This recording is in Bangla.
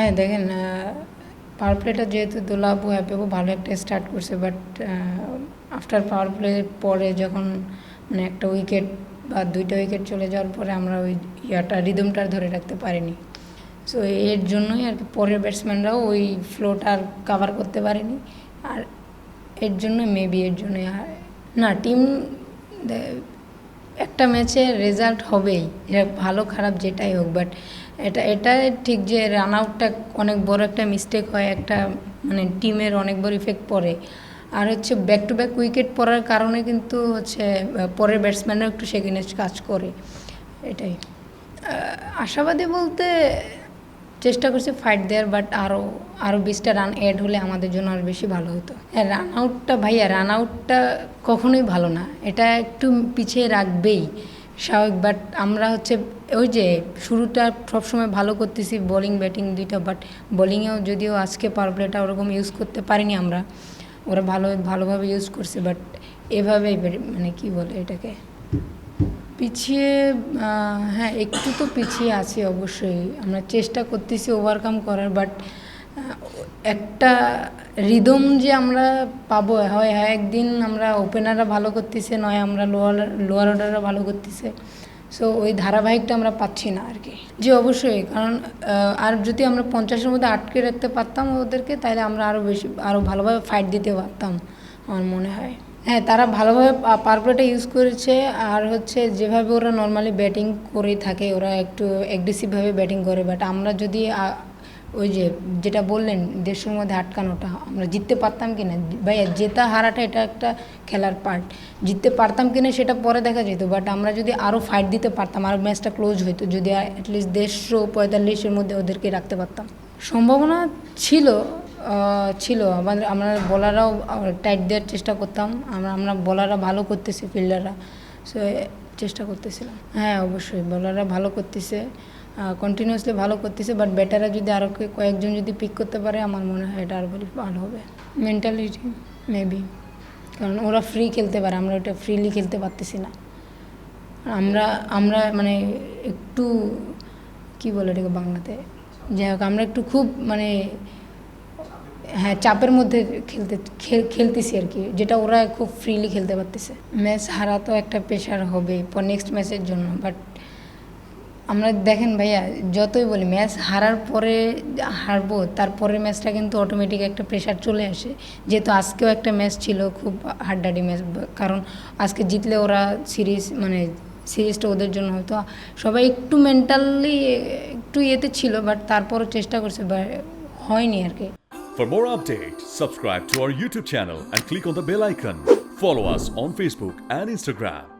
হ্যাঁ দেখেন পাওয়ার প্লেটা যেহেতু দোলাবু হ্যাপিবু ভালো একটা স্টার্ট করছে বাট আফটার পাওয়ার প্লে পরে যখন মানে একটা উইকেট বা দুইটা উইকেট চলে যাওয়ার পরে আমরা ওই ইয়াটা রিদমটা ধরে রাখতে পারিনি। সো এর জন্যই আর কি পরের ব্যাটসম্যানরাও ওই ফ্লোটা আর কাভার করতে পারেনি। আর এর জন্য মেবি এর জন্য না টিম একটা ম্যাচে রেজাল্ট হবেই ভালো খারাপ যেটাই হোক বাট এটা এটা ঠিক যে রান আউটটা অনেক বড় একটা মিস্টেক হয়, একটা মানে টিমের অনেক বড় ইফেক্ট পড়ে। আর হচ্ছে ব্যাক টু ব্যাক উইকেট পড়ার কারণে কিন্তু হচ্ছে পরের ব্যাটসম্যানরা একটু সেখানে কাজ করে। এটাই। আশাবাদী বলতে চেষ্টা করছি ফাইট দেওয়ার বাট আরও আরও বিশটা রান অ্যাড হলে আমাদের জন্য আরও বেশি ভালো হতো। হ্যাঁ রান আউটটা ভাইয়া রান আউটটা কখনোই ভালো না। এটা একটু পিছিয়ে রাখবেই। স্বাভাবিক বাট আমরা হচ্ছে ওই যে শুরুটা সবসময় ভালো করতেছি বোলিং ব্যাটিং দুইটা বাট বোলিংয়েও যদিও আজকে পাওয়ার প্লেটা ওরকম ইউজ করতে পারিনি আমরা, ওরা ভালো, ভালোভাবে ইউজ করছে বাট এভাবেই মানে কি বলে এটাকে? পিছিয়ে হ্যাঁ একটু তো পিছিয়ে আছি অবশ্যই, আমরা চেষ্টা করতেছি ওভারকাম করার বাট একটা রিদম যে আমরা পাবো, হয় হয় একদিন আমরা ওপেনাররা ভালো করতেছে, নয় আমরা লোয়ার লোয়ার অর্ডাররা ভালো করতেছে। সো ওই ধারাবাহিকটা আমরা পাচ্ছি না আর কি জি, অবশ্যই, কারণ আর যদি আমরা পঞ্চাশের মধ্যে আটকে রাখতে পারতাম ওদেরকে তাহলে আমরা আরও বেশি আরও ভালোভাবে ফাইট দিতে পারতাম, আমার মনে হয়। হ্যাঁ তারা ভালোভাবে পারপ্লেটা ইউজ করেছে, আর হচ্ছে যেভাবে ওরা নর্মালি ব্যাটিং করে থাকে, ওরা একটু অ্যাগ্রেসিভভাবে ব্যাটিং করে বাট আমরা যদি ওই যে যেটা বললেন দেড়শোর মধ্যে আটকানোটা, আমরা জিততে পারতাম কি না ভাইয়া, জেতা হারাটা এটা একটা খেলার পার্ট জিততে পারতাম কি না সেটা পরে দেখা যেত বাট আমরা যদি আরও ফাইট দিতে পারতাম আরও ম্যাচটা ক্লোজ হইতো, যদি অ্যাটলিস্ট দেড়শো পঁয়তাল্লিশের মধ্যে ওদেরকে রাখতে পারতাম। সম্ভাবনা ছিল ছিল। আমাদের, আমরা বলাররাও টাইট দেওয়ার চেষ্টা করতাম। আমরা আমরা বলাররা ভালো করতেছি ফিল্ডাররা সো চেষ্টা করতেছিলাম। হ্যাঁ অবশ্যই বলাররা ভালো করতেছে। কন্টিনিউয়াসলি ভালো করতেছে বাট ব্যাটাররা যদি আরও কয়েকজন যদি পিক করতে পারে, আমার মনে হয় এটা আরও ভালো হবে। মেন্টালিটি মেবি কারণ ওরা ফ্রি খেলতে পারে, আমরা ওটা ফ্রিলি খেলতে পারতেছি না। আমরা আমরা মানে একটু, কি বলে এটাকে বাংলাতে? যাই হোক, আমরা একটু খুব মানে হ্যাঁ চাপের মধ্যে খেলতে খেলতেছি আর কি, যেটা ওরা খুব ফ্রিলি খেলতে পারতেছে। ম্যাচ হারা তো একটা প্রেশার হবে নেক্সট ম্যাচের জন্য বাট আমরা দেখেন ভাইয়া যতই বলি ম্যাচ হারার পরে হারবো তারপরের ম্যাচটা কিন্তু অটোমেটিক একটা প্রেশার চলে আসে যেহেতু আজকেও একটা ম্যাচ ছিল খুব হাড্ডাডি ম্যাচ কারণ আজকে জিতলে ওরা সিরিজ মানে সিরিজটা ওদের জন্য হয়তো সবাই একটু মেন্টালি একটু ইয়েতে ছিল বাট তারপরও চেষ্টা করছে হয়নি আর কি For more updates, subscribe to our YouTube channel and click on the bell icon. Follow us on Facebook and Instagram.